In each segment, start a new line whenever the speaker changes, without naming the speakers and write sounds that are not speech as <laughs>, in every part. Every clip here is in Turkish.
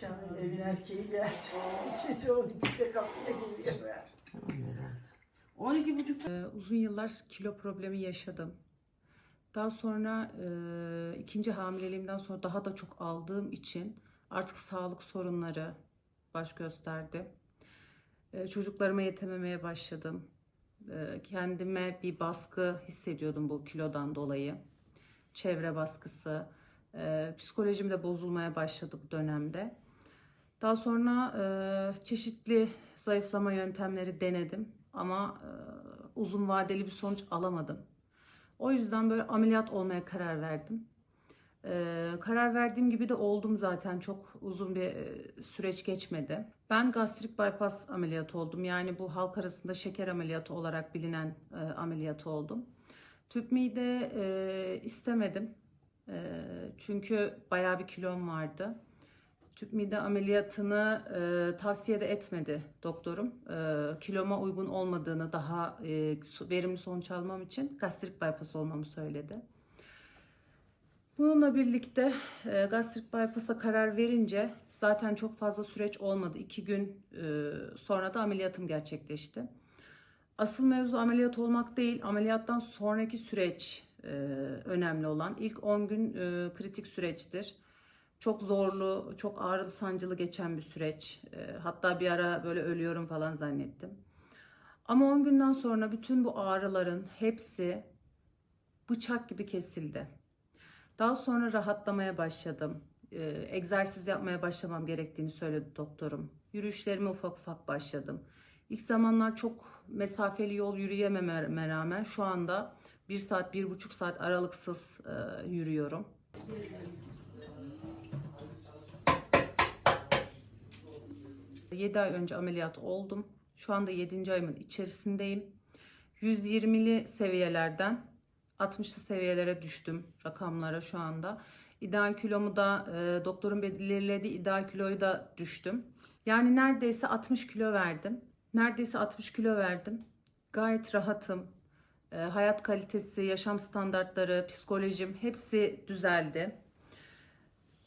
Canım evin erkeği <laughs> geldi. Gece 12'de kapıya geliyor ya.
Tamam herhalde. 12 buçuk.
Ee, uzun yıllar kilo problemi yaşadım. Daha sonra e, ikinci hamileliğimden sonra daha da çok aldığım için artık sağlık sorunları baş gösterdi. E, çocuklarıma yetememeye başladım. E, kendime bir baskı hissediyordum bu kilodan dolayı. Çevre baskısı. E, psikolojim de bozulmaya başladı bu dönemde. Daha sonra e, çeşitli zayıflama yöntemleri denedim ama e, uzun vadeli bir sonuç alamadım. O yüzden böyle ameliyat olmaya karar verdim. E, karar verdiğim gibi de oldum zaten çok uzun bir e, süreç geçmedi. Ben gastrik bypass ameliyatı oldum. Yani bu halk arasında şeker ameliyatı olarak bilinen e, ameliyatı oldum. Tüp mide e, istemedim. E, çünkü bayağı bir kilom vardı. Tüp mide ameliyatını e, tavsiye de etmedi doktorum. E, kiloma uygun olmadığını, daha e, verimli sonuç almam için gastrik bypass olmamı söyledi. Bununla birlikte e, gastrik bypass'a karar verince zaten çok fazla süreç olmadı. İki gün e, sonra da ameliyatım gerçekleşti. Asıl mevzu ameliyat olmak değil, ameliyattan sonraki süreç e, önemli olan. İlk 10 gün e, kritik süreçtir. Çok zorlu, çok ağrılı, sancılı geçen bir süreç. E, hatta bir ara böyle ölüyorum falan zannettim. Ama 10 günden sonra bütün bu ağrıların hepsi bıçak gibi kesildi. Daha sonra rahatlamaya başladım. E, egzersiz yapmaya başlamam gerektiğini söyledi doktorum. Yürüyüşlerime ufak ufak başladım. İlk zamanlar çok mesafeli yol yürüyememe rağmen şu anda bir saat, bir buçuk saat aralıksız e, yürüyorum. Yedi ay önce ameliyat oldum. Şu anda 7. ayımın içerisindeyim. 120'li seviyelerden 60'lı seviyelere düştüm rakamlara şu anda. İdeal kilomu da e, doktorun belirlediği ideal kiloyu da düştüm. Yani neredeyse 60 kilo verdim. Neredeyse 60 kilo verdim. Gayet rahatım. E, hayat kalitesi, yaşam standartları, psikolojim hepsi düzeldi.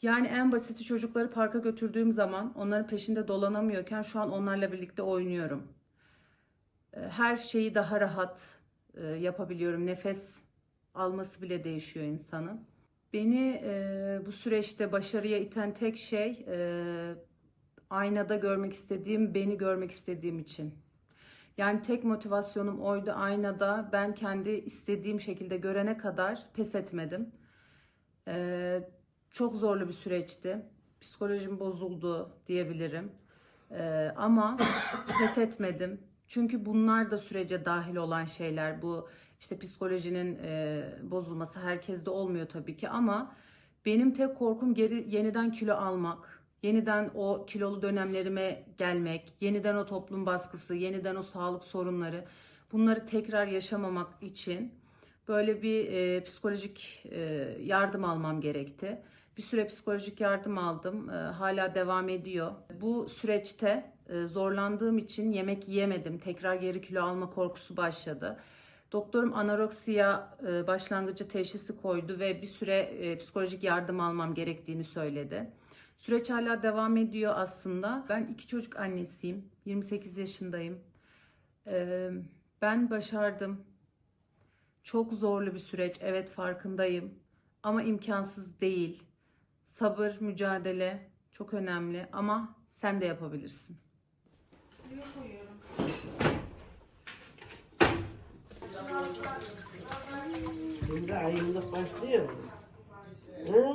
Yani en basiti çocukları parka götürdüğüm zaman onların peşinde dolanamıyorken şu an onlarla birlikte oynuyorum. E, Her şeyi daha rahat e, yapabiliyorum. Nefes alması bile değişiyor insanın. Beni e, bu süreçte başarıya iten tek şey e, aynada görmek istediğim, beni görmek istediğim için. Yani tek motivasyonum oydu aynada ben kendi istediğim şekilde görene kadar pes etmedim. E, çok zorlu bir süreçti. Psikolojim bozuldu diyebilirim. E, ama <coughs> pes etmedim. Çünkü bunlar da sürece dahil olan şeyler. Bu işte psikolojinin e, bozulması herkeste olmuyor tabii ki ama benim tek korkum geri yeniden kilo almak, yeniden o kilolu dönemlerime gelmek, yeniden o toplum baskısı, yeniden o sağlık sorunları bunları tekrar yaşamamak için böyle bir e, psikolojik e, yardım almam gerekti. Bir süre psikolojik yardım aldım. E, hala devam ediyor. Bu süreçte e, zorlandığım için yemek yiyemedim. Tekrar geri kilo alma korkusu başladı. Doktorum anoreksiya e, başlangıcı teşhisi koydu ve bir süre e, psikolojik yardım almam gerektiğini söyledi. Süreç hala devam ediyor aslında. Ben iki çocuk annesiyim. 28 yaşındayım. E, ben başardım. Çok zorlu bir süreç. Evet farkındayım. Ama imkansız değil. Sabır, mücadele çok önemli ama sen de yapabilirsin.
Şimdi ayınlık başlıyor. Hı?